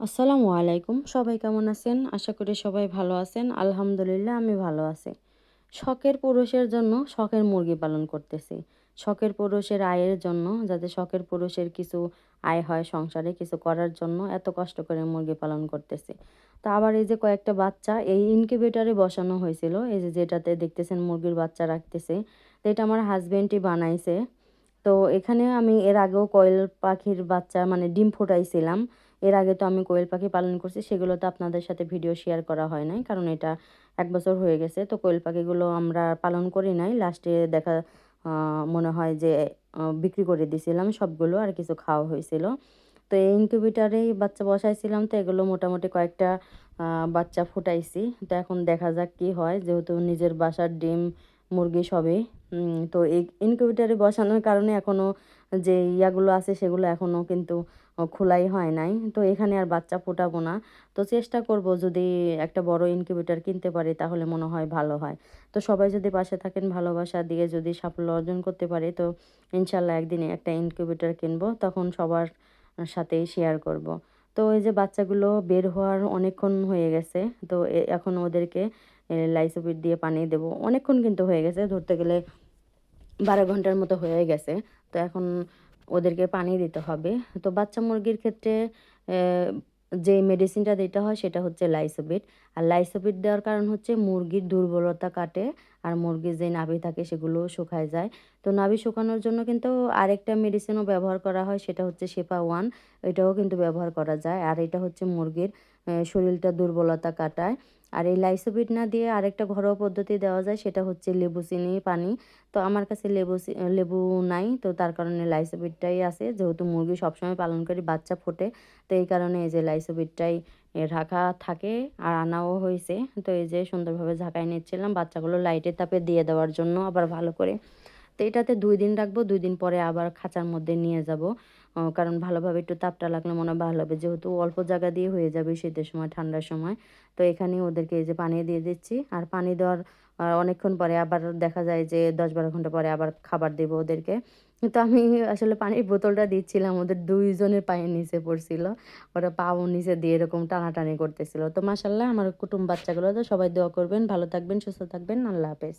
আসসালামু আলাইকুম। সবাই কেমন আছেন? আশা করি সবাই ভালো আছেন। আলহামদুলিল্লাহ, আমি ভালো আছি। শখের পুরুষের জন্য শখের মুরগি পালন করতেছি। শখের পুরুষের আয়ের জন্য, যাতে শখের পুরুষের কিছু আয় হয় সংসারে, কিছু করার জন্য এত কষ্ট করে মুরগি পালন করতেছি। তো আবার এই যে কয়েকটা বাচ্চা, এই ইনকিউবেটারে বসানো হয়েছিল। এই যে যেটাতে দেখতেছেন মুরগির বাচ্চা রাখতেছে, তো এটা আমার হাজবেন্ডই বানাইছে। তো এখানে আমি এর আগেও কয়েল পাখির বাচ্চা মানে ডিম ফোটাইছিলাম। এর আগে তো আমি কোয়েল পাখি পালন করছি, সেগুলো তো আপনাদের সাথে ভিডিও শেয়ার করা হয় নাই, কারণ এটা এক বছর হয়ে গেছে। তো কোয়েল পাখিগুলো আমরা পালন করি নাই লাস্টে দেখা মনে হয় যে বিক্রি করে দিছিলাম সবগুলো, আর কিছু খাওয়া হয়েছিল। তো এই ইনকিউবেটারেই বাচ্চা বসাইছিলাম, তো এগুলো মোটামুটি কয়েকটা বাচ্চা ফুটাইছি। তো এখন দেখা যাক কি হয়, যেহেতু নিজের বাসার ডিম মুরগি সবে তো এই ইনকিউবেটারে বসানোর কারণে এখনও যে ইয়াগুলো আছে সেগুলো এখনও কিন্তু খোলাই হয় নাই। তো এখানে আর বাচ্চা ফোটাবো না। তো চেষ্টা করব যদি একটা বড় ইনকিউবেটার কিনতে পারি তাহলে মনে হয় ভালো হয়। তো সবাই যদি পাশে থাকেন ভালোবাসা দিয়ে যদি সাফল্য অর্জন করতে পারে তো ইনশাল্লাহ একদিনে একটা ইনকিউবেটার কিনবো, তখন সবার সাথেই শেয়ার করব। তো এই যে বাচ্চাগুলো বের হওয়ার অনেকক্ষণ হয়ে গেছে, তো এখন ওদেরকে লাইসোপিট দিয়ে পানি দেব। অনেকক্ষণ কিন্তু হয়ে গেছে, ধরতে গেলে বারো ঘণ্টার মতো হয়ে গেছে। তো এখন ওদেরকে পানি দিতে হবে। তো বাচ্চা মুরগির ক্ষেত্রে যে মেডিসিনটা দিতে হয় সেটা হচ্ছে লাইসোবিট আর লাইসোবিট দেওয়ার কারণ হচ্ছে মুরগির দুর্বলতা কাটে আর মুরগির যে নাভি থাকে সেগুলো শুকায় যায়। তো নাভি শুকানোর জন্য কিন্তু আরেকটা মেডিসিনও ব্যবহার করা হয়, সেটা হচ্ছে শেপা ওয়ান এটাও কিন্তু ব্যবহার করা যায়। আর এটা হচ্ছে মুরগির শরীরটা দুর্বলতা কাটায়। আর এই লাইসোবিট না দিয়ে আরেকটা ঘরোয়া পদ্ধতি দেওয়া যায়, সেটা হচ্ছে লেবু চিনি, পানি। তো আমার কাছে লেবু লেবু নাই, তো তার কারণে লাইসোবিটটাই আছে। যেহেতু মুরগি সবসময় পালন করি, বাচ্চা ফোটে, তো এই কারণে এই যে লাইসোবিটটাই রাখা থাকে আর আনাও হয়েছে। তো এই যে সুন্দরভাবে ঝাঁকাই নিচ্ছিলাম, বাচ্চাগুলো লাইটের তাপে দিয়ে দেওয়ার জন্য আবার ভালো করে। তো এটাতে দুই দিন রাখব, দুই দিন পরে আবার খাঁচার মধ্যে নিয়ে যাব। কারণ ভালোভাবে একটু তাপটা লাগলে মনে হয় ভালো হবে। যেহেতু অল্প জায়গা দিয়ে হয়ে যাবে শীতের সময়, ঠান্ডার সময়। তো এখানে ওদেরকে এই যে পানি দিয়ে দিচ্ছি। আর পানি দেওয়ার অনেকক্ষণ পরে আবার দেখা যায় যে দশ বারো ঘণ্টা পরে আবার খাবার দেবো ওদেরকে। তো আমি আসলে পানির বোতলটা দিচ্ছিলাম, ওদের দুইজনের পায়ের নিচে পড়ছিল। ওরা পাও নিচে দিয়ে এরকম টানাটানি করতেছিল। তো মাসাল্লাহ আমার কুটুম বাচ্চাগুলো তো সবাই দোয়া করবেন। ভালো থাকবেন, সুস্থ থাকবেন। আল্লাহ হাফেজ।